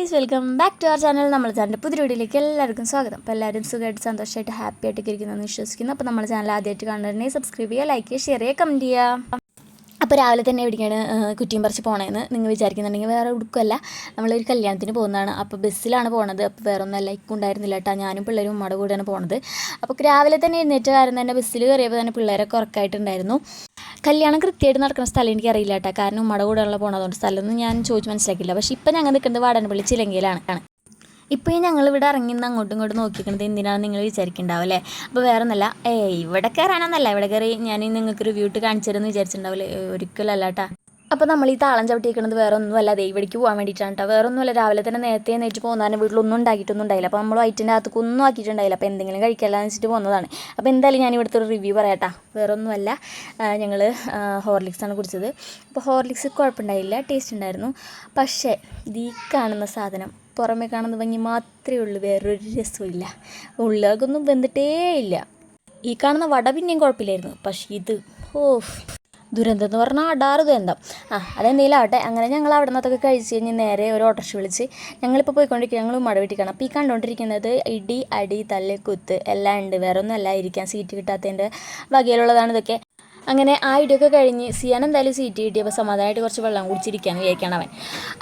Guys welcome back to our channel. നമ്മൾ ചാനലിന്റെ പുതിയ വീഡിയോയിലേക്ക് എല്ലാവർക്കും സ്വാഗതം. അപ്പോൾ എല്ലാവരും സുഖമായിട്ട് സന്തോഷമായിട്ട് ഹാപ്പി ആയിട്ടൊക്കെ ഇരിക്കുന്നതെന്ന് വിശ്വസിക്കുന്നു. അപ്പോൾ നമ്മുടെ ചാനൽ ആദ്യമായിട്ട് കാണുന്നതിനെ സബ്സ്ക്രൈബ് ചെയ്യുക ലൈക്ക് ചെയ്യുക ഷെയർ ചെയ്യുക കമന്റ് ചെയ്യുക. അപ്പോൾ രാവിലെ തന്നെ എവിടെയാണ് കുറ്റിയും പറിച്ച് പോണതെന്ന് നിങ്ങൾ വിചാരിക്കുന്നുണ്ടെങ്കിൽ വേറെ ഉടുക്കല്ല നമ്മളൊരു കല്യാണത്തിന് പോകുന്നതാണ്. അപ്പോൾ ബസ്സിലാണ് പോണത്. അപ്പോൾ വേറെ ഒന്നും ലൈക്കും ഉണ്ടായിരുന്നില്ല കേട്ടോ. ഞാനും പിള്ളേരും ഉമ്മയുടെ കൂടെയാണ് പോണത്. അപ്പോൾ രാവിലെ തന്നെ എഴുന്നേറ്റ് കാരണം തന്നെ ബസ്സിൽ കയറിയപ്പോൾ തന്നെ പിള്ളേരൊക്കെ ഉറക്കായിട്ടുണ്ടായിരുന്നു. കല്യാണം കൃത്യമായിട്ട് നടക്കുന്ന സ്ഥലം എനിക്ക് അറിയില്ല കേട്ടോ കാരണം ഉമ്മയുടെ കൂടെയുള്ള പോണതുകൊണ്ട് സ്ഥലമൊന്നും ഞാൻ ചോദിച്ച് മനസ്സിലാക്കില്ല പക്ഷേ ഇപ്പം ഞങ്ങൾ നിൽക്കുന്നത് വാടനപ്പള്ളി ചിലങ്കയിലാണ്. ഇപ്പോൾ ഈ ഞങ്ങൾ ഇവിടെ ഇറങ്ങിന്ന് അങ്ങോട്ടും ഇങ്ങോട്ടും നോക്കിക്കുന്നത് എന്തിനാണ് നിങ്ങൾ വിചാരിക്കുന്നുണ്ടാവും അപ്പോൾ വേറെ ഒന്നല്ല ഏ ഇവിടെ കയറാനൊന്നല്ല. ഇവിടെ കയറി ഞാൻ നിങ്ങൾക്ക് റിവ്യൂ ഇട്ട് കാണിച്ചു തരുമെന്ന് വിചാരിച്ചിട്ടുണ്ടാവില്ലേ ഒരിക്കലല്ല കേട്ടാ അപ്പോൾ നമ്മൾ ഈ താളം ചവിട്ടിയിരിക്കുന്നത് വേറെ ഒന്നുമല്ല ദൈവടിക്ക് പോകാൻ വേണ്ടിയിട്ടാണ് കേട്ടോ വേറെ ഒന്നുമല്ല രാവിലെ തന്നെ നേരത്തെ നേരിട്ട് പോകുന്നതാണ്. വീട്ടിലൊന്നും ഉണ്ടാക്കിയിട്ടൊന്നും ഉണ്ടായില്ല. അപ്പോൾ നമ്മൾ വയറ്റിന്റെ അകത്തേക്ക് ഒന്നും ആക്കിയിട്ടുണ്ടായില്ല. അപ്പോൾ എന്തെങ്കിലും കഴിക്കാമെന്ന് വെച്ചിട്ട് പോകുന്നതാണ്. അപ്പോൾ എന്തായാലും ഞാൻ ഇവിടുത്തെ ഒരു റിവ്യൂ പറയാട്ടാ വേറെ ഒന്നുമല്ല ഞങ്ങൾ ഹോർലിക്സാണ് കുടിച്ചത്. അപ്പോൾ ഹോർലിക്സ് കുഴപ്പമുണ്ടായില്ല. ടേസ്റ്റ് ഉണ്ടായിരുന്നു. പക്ഷേ ദീ കാണുന്ന സാധനം പുറമേ കാണുന്ന ഭംഗി മാത്രമേ ഉള്ളൂ. വേറൊരു രസമില്ല ഉള്ളകൊന്നും വെന്തിട്ടേ ഇല്ല ഈ കാണുന്ന വട പിന്നെയും കുഴപ്പമില്ലായിരുന്നു. പക്ഷേ ഇത് ഓ ദുരന്തം എന്ന് പറഞ്ഞാൽ അടാറ് ദുരന്തം. ആ അതെന്തെങ്കിലും ആവട്ടെ അങ്ങനെ ഞങ്ങൾ അവിടെ നിന്നൊക്കെ കഴിച്ച് കഴിഞ്ഞ് നേരെ ഒരു ഓട്ടോറിക്ഷ വിളിച്ച് ഞങ്ങളിപ്പോൾ പോയിക്കൊണ്ടിരിക്കുക ഞങ്ങൾ മട വീട്ടിക്കണം. അപ്പോൾ ഈ കണ്ടുകൊണ്ടിരിക്കുന്നത് ഇടി അടി തല്ല് കുത്ത് എല്ലാം ഉണ്ട് വേറെ ഒന്നും അല്ല ഇരിക്കാൻ സീറ്റ് കിട്ടാത്തതിന്റെ വകയിലുള്ളതാണ് ഇതൊക്കെ. അങ്ങനെ ആ ഇടിയൊക്കെ കഴിഞ്ഞ് സിയാൻ എന്തായാലും സീറ്റ് കിട്ടിയപ്പോൾ സമാധാനമായിട്ട് കുറച്ച് വെള്ളം കുടിച്ചിരിക്കാൻ വിചാരിക്കണം അവൻ.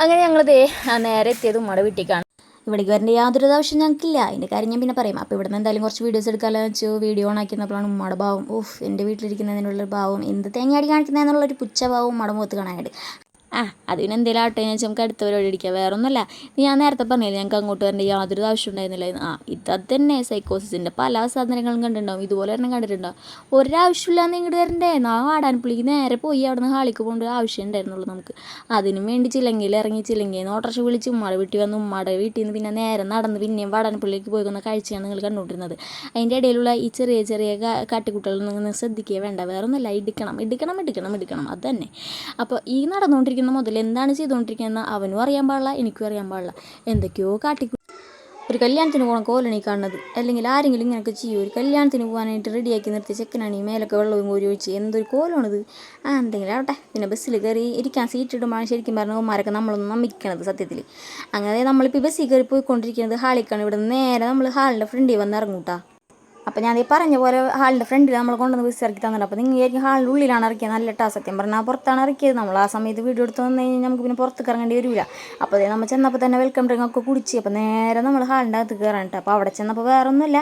അങ്ങനെ ഞങ്ങളിതേ നേരെ എത്തിയത് ഉമ്മയുടെ വീട്ടിലേക്കാണ് ഇവിടേക്ക് വരേണ്ട യാതൊരു ആവശ്യം ഞങ്ങൾക്കില്ല. അതിന്റെ കാര്യം ഞാൻ പിന്നെ പറയാം. അപ്പോൾ ഇവിടുന്ന് എന്തായാലും കുറച്ച് വീഡിയോസ് എടുക്കാമല്ലോ വെച്ചു. വീഡിയോ ഓൺ ആക്കിയപ്പോഴാണ് ഉമ്മയുടെ ഭാവം. ഓഫ് എന്റെ വീട്ടിലിരിക്കുന്നതിനുള്ളൊരു ഭാവം. എന്ത് തേങ്ങയാടി കാണിക്കുന്നതെന്നുള്ളൊരു പുച്ഛഭാവം ഉമ്മയുടെ മുഖത്ത് കാണാനായിട്ട്. ആ അത് പിന്നെ എന്തെങ്കിലും ആട്ടെ ഞാൻ നമുക്ക് അടുത്ത പരിപാടി അടിക്കാം വേറെ ഒന്നുമല്ല ഞാൻ നേരത്തെ പറഞ്ഞില്ലേ ഞങ്ങൾക്ക് അങ്ങോട്ട് വരേണ്ട യാതൊരു ആവശ്യം ഉണ്ടായിരുന്നില്ല ആ ഇത് അത് തന്നെ സൈക്കോസിന്റെ പല സാധനങ്ങളും കണ്ടിട്ടുണ്ടാവും. ഇതുപോലെ തന്നെ കണ്ടിട്ടുണ്ടാവും. ഒരാവശ്യമില്ലാന്ന് ഇങ്ങോട്ട് വരണ്ടേ? നാ വാടാൻപുള്ളിക്ക് നേരെ പോയി അവിടെ നിന്ന് ഹാളിക്ക് പോകേണ്ട ആവശ്യം ഉണ്ടായിരുന്നുള്ളൂ നമുക്ക്. അതിനും വേണ്ടി ചില്ലെങ്കിൽ ഇറങ്ങി ചില്ലെങ്കിൽ ഓട്ടർഷ വിളിച്ച് ഉമ്മാടെ വീട്ടിൽ വന്ന് ഉമ്മാടെ വീട്ടിൽ നിന്ന് പിന്നെ നേരെ നടന്ന് പിന്നെയും വാടാൻപുള്ളിക്ക് പോയി വന്ന കാഴ്ചയാണ് നിങ്ങൾ കണ്ടുകൊണ്ടിരുന്നത്. അതിന്റെ ഇടയിലുള്ള ഈ ചെറിയ ചെറിയ കാട്ടിക്കുട്ടികൾ നിങ്ങൾ ശ്രദ്ധിക്കുക വേണ്ട. വേറെ ഒന്നുമല്ല ഇടിക്കണം ഇടിക്കണം ഇടിക്കണം ഇടിക്കണം. അത് തന്നെ അപ്പോൾ ഈ നടന്നുകൊണ്ടിരിക്കുന്ന മുതൽ എന്താണ് ചെയ്തുകൊണ്ടിരിക്കുന്നത് അവനും അറിയാൻ പാടില്ല എനിക്കും അറിയാൻ പാടില്ല. എന്തൊക്കെയോ കാട്ടി ഒരു കല്യാണത്തിന് പോകണം കോലണി കാണുന്നത്. അല്ലെങ്കിൽ ആരെങ്കിലും ഇങ്ങനെയൊക്കെ ചെയ്യും. ഒരു കല്യാണത്തിന് പോകാനായിട്ട് റെഡിയാക്കി നിർത്തി ചെക്കനാണ് ഈ മേലൊക്കെ വെള്ളവും കോരി ഒഴിച്ച്. എന്തൊരു കോലമാണിത് ആ എന്തെങ്കിലും ആവട്ടെ. പിന്നെ ബസ്സിൽ കയറി ഇരിക്കാൻ സീറ്റ് ഇടുമ്പോഴാണ് ശരിക്കും പറഞ്ഞ ഉമ്മാരൊക്കെ നമ്മളൊന്നും നമ്മിക്കണത് സത്യത്തിൽ അങ്ങനെ നമ്മളിപ്പോൾ ബസ്സിൽ കയറി പോയിക്കൊണ്ടിരിക്കുന്നത് ഹാളിക്കാണ് ഇവിടെ നേരെ നമ്മൾ ഹാളിന്റെ ഫ്രണ്ടിൽ വന്ന് ഇറങ്ങൂട്ടാ. അപ്പോൾ ഞാൻ ഈ പറഞ്ഞ പോലെ ഹാളിന്റെ ഫ്രണ്ടിൽ നമ്മൾ കൊണ്ടുവന്ന് ബസ് ഇറക്കി തന്നിട്ട് അപ്പോൾ നിങ്ങൾ ആയിരിക്കും ഹാളിന്റെ ഉള്ളിലാണ് ഇറക്കിയത്. നല്ല ടാ സത്യം പറഞ്ഞാൽ പുറത്താണ് ഇറക്കിയത്. നമ്മൾ ആ സമയത്ത് വീഡിയോ എടുത്ത് വന്നു കഴിഞ്ഞാൽ നമുക്ക് പിന്നെ പുറത്ത് ഇറങ്ങേണ്ടി വരില്ല അപ്പോൾ അതേ നമ്മൾ ചെന്നപ്പോൾ തന്നെ വെൽക്കം ഡ്രിങ്ക് ഒക്കെ കുടിച്ച് അപ്പോൾ നേരെ നമ്മൾ ഹാളിന്റെ അകത്ത് കയറാനിട്ട് അപ്പോൾ അവിടെ ചെന്നപ്പോൾ വേറെ ഒന്നുമില്ല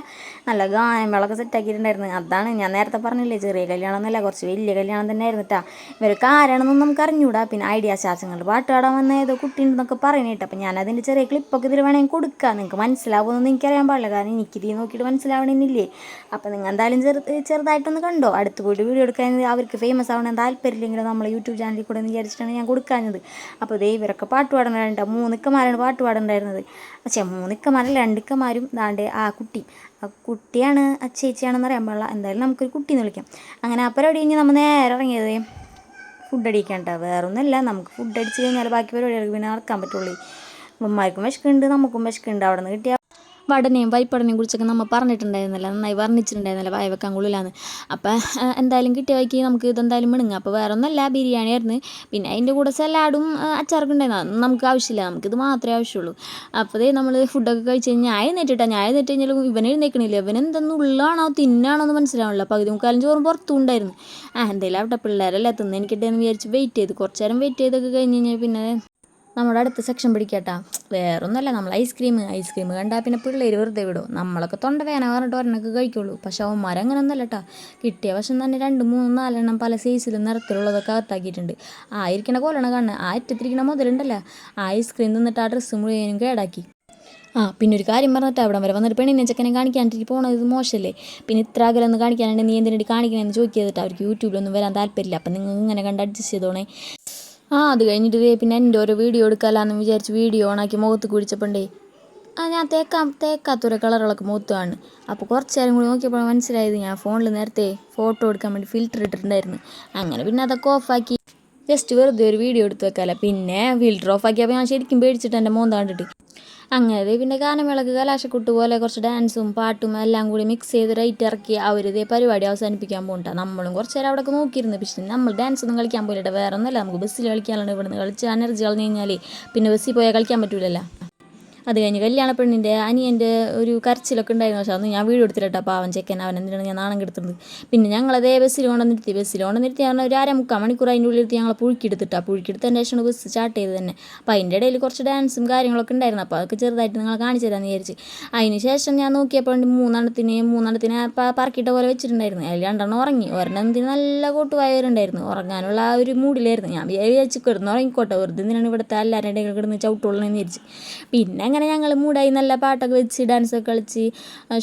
നല്ല ഗാനമേളൊക്കെ സെറ്റാക്കിയിട്ടുണ്ടായിരുന്നു അതാണ് ഞാൻ നേരത്തെ പറഞ്ഞില്ലേ ചെറിയ കല്യാണം എന്നല്ല കുറച്ച് വലിയ കല്യാണം തന്നെ ആയിരുന്നു കേട്ടാ ഇവർക്ക് നമുക്ക് അറിഞ്ഞൂടാ. പിന്നെ ഐഡിയ ശാസങ്ങൾ പാട്ട് പാടാൻ വന്ന ഏതോ കുട്ടിയുണ്ടെന്നൊക്കെ പറയണേട്ട് അപ്പോൾ ഞാൻ അതിന്റെ ചെറിയ ക്ലിപ്പൊക്കെ ഇതിൽ വേണമെങ്കിൽ കൊടുക്കാം. നിങ്ങൾക്ക് മനസ്സിലാവുമെന്ന് എനിക്കറിയാൻ പാടില്ല. കാരണം എനിക്കിത് നോക്കിയിട്ട് മനസ്സിലാവണമെന്നില്ലേ? അപ്പോൾ നിങ്ങൾ എന്തായാലും ചെറു ചെറുതായിട്ടൊന്ന് കണ്ടോ? അടുത്ത് കൂടി വീഡിയോ എടുക്കാൻ അവർക്ക് ഫേമസ് ആവണം താല്പര്യമില്ലെങ്കിലും നമ്മൾ യൂട്യൂബ് ചാനലിൽ കൂടെ എന്ന് വിചാരിച്ചിട്ടാണ് ഞാൻ കൊടുക്കാഞ്ഞത്. അപ്പോൾ ദേ ഇവരൊക്കെ പാട്ട് പാടുന്നുണ്ട് മൂന്നിക്കമാരാണ് പാട്ട് പാടുന്നുണ്ടായിരുന്നത് പക്ഷേ മൂന്നിക്കമാരല്ല രണ്ടിക്കമാരും ദാണ്ട് ആ കുട്ടി. ആ കുട്ടിയാണ് ആ ചേച്ചിയാണെന്ന് അറിയാൻ പാടില്ല. എന്തായാലും നമുക്കൊരു കുട്ടീന്ന് വിളിക്കാം. അങ്ങനെ അപ്പം പരിപാടി കഴിഞ്ഞ് നമ്മൾ നേരെ ഇറങ്ങിയത്. ഫുഡ് അടിക്കണ്ട വേറൊന്നുമല്ല നമുക്ക് ഫുഡ് അടിച്ച് കഴിഞ്ഞാൽ ബാക്കി പരിപാടികൾക്ക് പിന്നെ നടക്കാൻ പറ്റുള്ളൂ. ഉമ്മാർക്കും വിശക്കുണ്ട് നമുക്കും വിശക്കുണ്ട്. അവിടെ നിന്ന് കിട്ടിയ വടനെയും വൈപ്പടനെയും കുറിച്ചൊക്കെ നമ്മൾ പറഞ്ഞിട്ടുണ്ടായിരുന്നില്ല നന്നായി വർണിച്ചിട്ടുണ്ടായിരുന്നില്ല വായ വെക്കാൻ കൊള്ളില്ലാന്ന്. അപ്പം എന്തായാലും കിട്ടിയ വൈക്ക് നമുക്ക് ഇതെന്തായാലും മിണുങ്ങാം. അപ്പോൾ വേറെ ഒന്നല്ല ബിരിയാണി ആയിരുന്നു. പിന്നെ അതിന്റെ കൂടെ സലാഡും അച്ചാറൊക്കെ ഉണ്ടായിരുന്നു. നമുക്ക് ആവശ്യമില്ല. നമുക്കിത് മാത്രമേ ആവശ്യമുള്ളൂ. അപ്പോൾ ദേ നമ്മൾ ഫുഡൊക്കെ കഴിച്ച് കഴിഞ്ഞാൽ ഞാൻ എഴുന്നേറ്റിട്ടാ ഞാൻ എഴുന്നേറ്റ് കഴിഞ്ഞാൽ ഇവനെ എഴുന്നേക്കണില്ല? ഇവൻ എന്തെന്ന് ഉള്ളാണോ തിന്നാണോ എന്ന് മനസ്സിലാവണില്ല. പകുതി മുക്കാലും ചോറും പുറത്തും ഉണ്ടായിരുന്നു. ആ എന്തായാലും അവിടെ പിള്ളേരല്ലേ തിന്ന് വിചാരിച്ച് വെയിറ്റ് ചെയ്ത് കുറച്ച് നേരം വെയിറ്റ് ചെയ്തൊക്കെ കഴിഞ്ഞ് കഴിഞ്ഞാൽ പിന്നെ നമ്മുടെ അടുത്ത സെക്ഷൻ പിടിക്കട്ടാ. വേറൊന്നുമല്ല നമ്മൾ ഐസ്ക്രീം ഐസ്ക്രീം കണ്ടാൽ പിന്നെ പിള്ളേർ വെറുതെ വിടും. നമ്മളൊക്കെ തൊണ്ട വേന പറഞ്ഞിട്ട് ഒരെണ്ണൊക്കെ കഴിക്കുള്ളൂ. പക്ഷെ അവന്മാർ അങ്ങനെ ഒന്നുമല്ല കേട്ടോ കിട്ടിയ വശം തന്നെ രണ്ട് മൂന്ന് നാലെണ്ണം പല സൈസിലും നിറത്തിലുള്ളതൊക്കെ അകത്താക്കിയിട്ടുണ്ട്. ആ ഇരിക്കണ കോലണ ആ അറ്റത്തിരിക്കണ മുതലുണ്ടല്ലോ. ആ ഐസ്ക്രീം തിന്നിട്ട് ആ ഡ്രസ്സ് മുഴുവനും കേടാക്കി. ആ പിന്നെ ഒരു കാര്യം പറഞ്ഞിട്ട് അവിടെ വരെ വന്നിട്ട് പെണ്ണിനെ ചെക്കനെ കാണിക്കാനായിട്ട് പോണത് മോശമല്ലേ? പിന്നെ ഇത്ര അകലൊന്ന് കാണിക്കാനായിട്ട് നീ എന്തിനായിട്ട് കാണിക്കണമെന്ന് ചോദിക്കിയതിട്ട് അവർക്ക് യൂട്യൂബിലൊന്നും വരാൻ താല്പര്യമില്ല. അപ്പം നിങ്ങൾ ഇങ്ങനെ കണ്ട് അഡ്ജസ്റ്റ് ചെയ്തോണേ. ആ അത് കഴിഞ്ഞിട്ട് ദേ പിന്നെ എന്റെ ഓരോ വീഡിയോ എടുക്കാമല്ലാന്ന് വിചാരിച്ച് വീഡിയോ ഓണാക്കി മുഖത്ത് കുടിച്ചപ്പോണ്ടേ ആ ഞാൻ തേക്കാം തേക്കാത്തൊരു കളറുകളൊക്കെ മുഖത്താണ് അപ്പോൾ കുറച്ച് നേരം കൂടി നോക്കിയപ്പോൾ മനസ്സിലായത് ഞാൻ ഫോണിൽ നേരത്തെ ഫോട്ടോ എടുക്കാൻ വേണ്ടി ഫിൽറ്റർ ഇട്ടിട്ടുണ്ടായിരുന്നു. അങ്ങനെ പിന്നെ അതൊക്കെ ഓഫാക്കി ജസ്റ്റ് വെറുതെ ഒരു വീഡിയോ എടുത്ത് വെക്കാമല്ലോ പിന്നെ ഫിൽറ്റർ ഓഫാക്കിയപ്പോൾ ഞാൻ ശരിക്കും പേടിച്ചിട്ട് എന്റെ മോൻ കണ്ടിട്ട് അങ്ങനെ പിന്നെ ഗാനമേളക്ക് കലാശക്കുട്ട് പോലെ കുറച്ച് ഡാൻസും പാട്ടും എല്ലാം കൂടി മിക്സ് ചെയ്ത് റൈറ്റ് ഇറക്കി അവരിതേ പരിപാടി അവസാനിപ്പിക്കാൻ പോകണ്ട നമ്മളും കുറച്ച് നേരം അവിടെ നോക്കിയിരുന്നു. പക്ഷെ നമ്മൾ ഡാൻസ് ഒന്നും കളിക്കാൻ പോയില്ല വേറെ ഒന്നുമല്ല നമുക്ക് ബസ്സിൽ കളിക്കാനാണ് ഇവിടുന്ന് കളിച്ച് എനർജി കളഞ്ഞു കഴിഞ്ഞാൽ പിന്നെ ബസ്സിൽ പോയാൽ കളിക്കാൻ പറ്റൂലല്ലോ. അത് കഴിഞ്ഞ് കല്യാണ പെണ്ണിന്റെ അനിയന്റെ ഒരു കരച്ചിലൊക്കെ ഉണ്ടായിരുന്നു. പക്ഷേ അന്ന് ഞാൻ വീഡിയോ എടുത്തിട്ടാ പാവൻ ചെക്കൻ അവൻ എന്തിനാണ് ഞാൻ നാണം കെടുത്തത് പിന്നെ ഞങ്ങളതേ ബസ്സിൽ കൊണ്ട് നിർത്തി ബസ്സിൽ കൊണ്ട് നിർത്തി ഞാൻ ഒരു അര മുക്കാൽ മണിക്കൂർ അതിന്റെ ഉള്ളിൽ എടുത്തിട്ടാ പുഴുക്കിയെടുത്തിട്ടാ. പുഴുക്കിയെടുത്തതിന്റെ ശേഷമാണ് ബസ് സ്റ്റാർട്ട് ചെയ്ത് തന്നെ. അപ്പോൾ അതിന്റെ ഇടയിൽ കുറച്ച് ഡാൻസും കാര്യങ്ങളൊക്കെ ഉണ്ടായിരുന്നു. അപ്പോൾ അതൊക്കെ ചെറുതായിട്ട് നിങ്ങളെ കാണിച്ചു തരാമെന്ന് വിചാരിച്ച്. അതിന് ശേഷം ഞാൻ നോക്കിയപ്പോൾ മൂന്നെണ്ണത്തിന് മൂന്നെണ്ണത്തിന് പറക്കിട്ട പോലെ വെച്ചിട്ടുണ്ടായിരുന്നു. അതിൽ രണ്ടെണ്ണം ഉറങ്ങി. ഒരെണ്ണത്തിന് നല്ല കൂട്ടുവായവരുണ്ടായിരുന്നു. ഉറങ്ങാനുള്ള ആ ഒരു മൂഡിലായിരുന്നു ഞാൻ വിചാരിച്ച് കിടന്ന് ഉറങ്ങിക്കോട്ടെ വെറുതെ എന്തിനാണ് ഇവിടുത്തെ എല്ലാവരുടെ ഇടയിൽ കിടന്ന് ചവിട്ടുള്ളതെന്ന് വിചാരിച്ച്. പിന്നെ അങ്ങനെ ഞങ്ങൾ മൂടായി നല്ല പാട്ടൊക്കെ വെച്ച് ഡാൻസൊക്കെ കളിച്ച്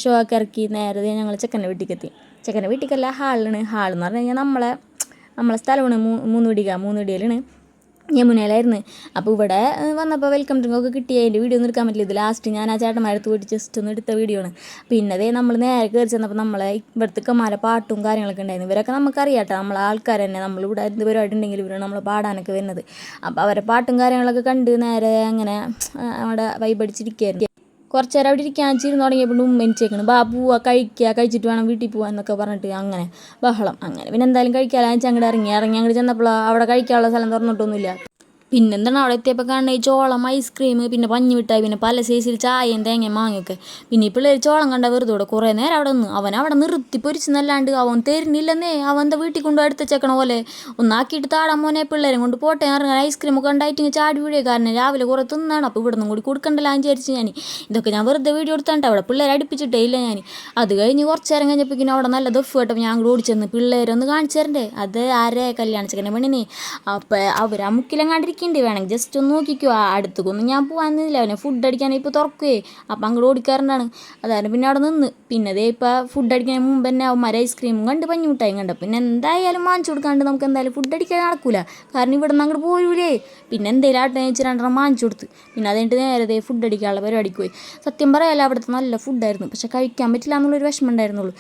ഷോ ഒക്കെ ഇറക്കി നേരത്തെ ഞങ്ങൾ ചെക്കന്റെ വീട്ടിലേക്ക് എത്തി ചെക്കന്റെ വീട്ടിലേക്കല്ല ഹാളിലാണ്. ഹാളെന്ന് പറഞ്ഞു കഴിഞ്ഞാൽ നമ്മളെ നമ്മളെ സ്ഥലമാണ് മൂ മൂന്ന് വീടിക മൂന്ന് വീടിയിലാണ് യമുനയിലായിരുന്നു അപ്പോൾ ഇവിടെ വന്നപ്പോൾ വെൽക്കം ഡ്രിങ്ക് ഒക്കെ കിട്ടി അതിന്റെ വീഡിയോ ഒന്നും എടുക്കാൻ പറ്റില്ല. ഇത് ലാസ്റ്റ് ഞാൻ ആ ചേട്ടന്മാരത്ത് പോയിട്ട് ജസ്റ്റ് ഒന്ന് എടുത്ത വീഡിയോ ആണ്. പിന്നെ അതേ നമ്മൾ നേരെ കയറി ചെന്നപ്പോൾ നമ്മളെ ഇവിടുത്തെ കമാല പാട്ടും കാര്യങ്ങളൊക്കെ ഉണ്ടായിരുന്നു. ഇവരൊക്കെ നമുക്കറിയാട്ടോ. നമ്മളെ ആൾക്കാർ തന്നെ. നമ്മളിവിടെ എന്ത് പരിപാടി ഉണ്ടെങ്കിൽ ഇവർ നമ്മൾ പാടാനൊക്കെ വരുന്നത്. അപ്പോൾ അവരെ പാട്ടും കാര്യങ്ങളൊക്കെ കണ്ട് നേരെ അങ്ങനെ അവിടെ വൈബടിച്ചിരിക്കുകയായിരുന്നു കുറച്ച് നേരം അവിടെ ഇരിക്കാൻ ചിരുന്ന് തുടങ്ങിയപ്പോൾ ഉമ്മ എനിച്ചേക്കണം ബാ പോവാ കഴിക്കുക കഴിച്ചിട്ട് വേണം വീട്ടിൽ പോകാൻ എന്നൊക്കെ പറഞ്ഞിട്ട് അങ്ങനെ ബഹളം. അങ്ങനെ പിന്നെ എന്തായാലും കഴിക്കാൻ അങ്ങോട്ട് ഇറങ്ങി. ഇറങ്ങി അങ്ങോട്ട് ചെന്നപ്പോൾ അവിടെ കഴിക്കാനുള്ള സ്ഥലം തുറന്നിട്ടൊന്നുമില്ല. പിന്നെന്താണ് അവിടെ എത്തിയപ്പോൾ കാണുന്നത് ചോളം ഐസ്ക്രീം പിന്നെ പഞ്ഞി പിന്നെ പല സൈസിൽ ചായയും തേങ്ങയും മാങ്ങയൊക്കെ. പിന്നെ ഈ പിള്ളേർ ചോളം കണ്ട വെറുതെ ഇവിടെ കുറേ നേരം അവിടെ നിന്ന്. അവൻ അവിടെ നിർത്തി പൊരിച്ചെന്നല്ലാണ്ട് അവൻ തരുന്നില്ലെന്നേ. അവൻ എന്താ വീട്ടിൽ കൊണ്ട് അടുത്ത് ചെക്കണ പോലെ. ഒന്നാക്കിയിട്ട് താടാൻ മോനെ പിള്ളേരെ കൊണ്ട് പോട്ടെ ഇറങ്ങാൻ ഐസ്ക്രീം ഒക്കെ ഉണ്ടായിട്ട് ചാടി വീഴേ. കാരണം രാവിലെ കുറേ തിന്നാണ്. അപ്പോൾ ഇവിടെ നിന്നും കൂടി കൊടുക്കണ്ടല്ലോ വിചാരിച്ച് ഞാൻ ഇതൊക്കെ ഞാൻ വെറുതെ വീഡിയോ എടുത്താണ്ട് അവിടെ പിള്ളേരെ അടുപ്പിച്ചിട്ടേ ഇല്ല ഞാൻ അത് കഴിഞ്ഞ് കുറച്ച് നേരം കഴിഞ്ഞപ്പോൾ പിന്നെ അവിടെ നല്ല ദഫ് കേട്ടപ്പോൾ ഞാൻ അങ്ങോട്ട് ഓടിച്ചെന്ന് പിള്ളേരൊന്ന് കാണിച്ചു തരണ്ടേ? അത് ആരെ കല്യാണ ചെക്കനെ പെണ്ണിനെ അപ്പോൾ അവർ ആ മുക്കിലെങ്ങാണ്ടിരിക്കുന്നുണ്ട് വേണമെങ്കിൽ ജസ്റ്റ് ഒന്ന് നോക്കിക്കോ. ആ അടുത്തേക്കൊന്നും ഞാൻ പോകാനില്ല അവനെ ഫുഡ് അടിക്കാൻ ഇപ്പോൾ തുറക്കുവേ. അപ്പം അങ്ങോട്ട് ഓടിക്കാറുണ്ടാണ്. അതായത് പിന്നെ അവിടെ നിന്ന്. പിന്നെ അതേ ഇപ്പോൾ ഫുഡ് അടിക്കാൻ മുമ്പ് തന്നെ അവന്മാർ ഐസ്ക്രീമും കണ്ട് പഞ്ഞു മിഠായും കണ്ട. പിന്നെ എന്തായാലും വാങ്ങിച്ചു കൊടുക്കാണ്ട് നമുക്ക് എന്തായാലും ഫുഡ് അടിക്കാൻ നടക്കൂല. കാരണം ഇവിടെ നിന്ന് അങ്ങോട്ട് പോരൂലേ. പിന്നെ എന്തെങ്കിലും ആട്ടെ വെച്ച് രണ്ടെണ്ണം വാങ്ങിച്ചു കൊടുത്ത്. പിന്നെ അത് നേരത്തെ നേരെ ദേ ഫുഡ് അടിക്കാനുള്ള പരിപാടിക്ക് പോയി. സത്യം പറയാലോ അവിടുത്തെ നല്ല ഫുഡായിരുന്നു പക്ഷെ കഴിക്കാൻ പറ്റില്ല എന്നുള്ളൊരു വിഷമം ഉണ്ടായിരുന്നുള്ളൂ.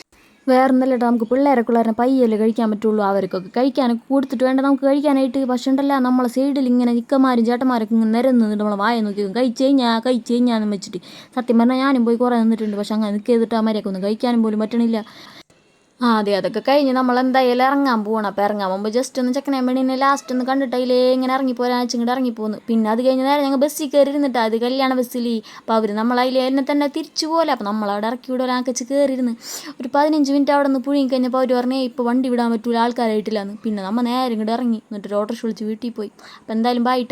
വേറെ ഒന്നല്ല കേട്ടോ നമുക്ക് പിള്ളേരൊക്കെ ഉള്ളവരെ പയ്യല്ലേ കഴിക്കാൻ പറ്റുള്ളൂ. അവർക്കൊക്കെ കഴിക്കാനൊക്കെ കൊടുത്തിട്ട് വേണ്ട നമുക്ക് കഴിക്കാനായിട്ട് പക്ഷേ ഉണ്ടല്ല നമ്മളെ സൈഡിൽ ഇങ്ങനെ നിക്കന്മാരും ചേട്ടന്മാരൊക്കെ ഇങ്ങനെ നിരന്ന് നിന്നിട്ട് നമ്മളെ വായ നോക്കി കഴിച്ച് കഴിഞ്ഞാൽ കഴിച്ച് കഴിഞ്ഞാന്ന് വെച്ചിട്ട്. സത്യം പറഞ്ഞാൽ ഞാനും പോയി കുറേ നിന്നിട്ടുണ്ട്. പക്ഷേ അങ്ങനെ നിൽക്കി ചെയ്തിട്ട് അമ്മരെയൊക്കെ ഒന്ന് കഴിക്കാനും പോലും പറ്റണില്ല. ആ അതെ അതൊക്കെ കഴിഞ്ഞ് നമ്മൾ എന്തായാലും ഇറങ്ങാൻ പോകണം അപ്പോൾ ഇറങ്ങാൻ പോകുമ്പോൾ ജസ്റ്റ് ഒന്ന് ചെക്കനെ വേണ്ടി ലാസ്റ്റ് ഒന്ന് കണ്ടിട്ട് അതിലേ ഇങ്ങനെ ഇറങ്ങിപ്പോരാ ഇങ്ങോട്ട് ഇറങ്ങിപ്പോന്നു പിന്നെ. അത് കഴിഞ്ഞ നേരം ഞങ്ങൾ ബസ്സിൽ കയറി ഇരുന്നിട്ട് അത് കല്യാണ ബസ്സിൽ അപ്പോൾ അവർ നമ്മൾ അതിൽ എന്നെ തന്നെ തിരിച്ചു പോലെ അപ്പോൾ നമ്മളവിടെ ഇറക്കി വിടുക ആക്കച്ച് കയറിയിരുന്ന് ഒരു പതിനഞ്ച് മിനിറ്റ് അവിടെ നിന്ന് പുഴുങ്ങി കഴിഞ്ഞപ്പോൾ അവർ പറഞ്ഞേ ഇപ്പോൾ വണ്ടി വിടാൻ പറ്റൂല ആൾക്കാരായിട്ടില്ലാന്ന് പിന്നെ നമ്മൾ നേരെ ഇങ്ങോട്ട് ഇറങ്ങി എന്നിട്ട് ഒരു ഓട്ടോ വിളിച്ച് വീട്ടിൽ പോയി. അപ്പോൾ എന്തായാലും ബായിട്ട്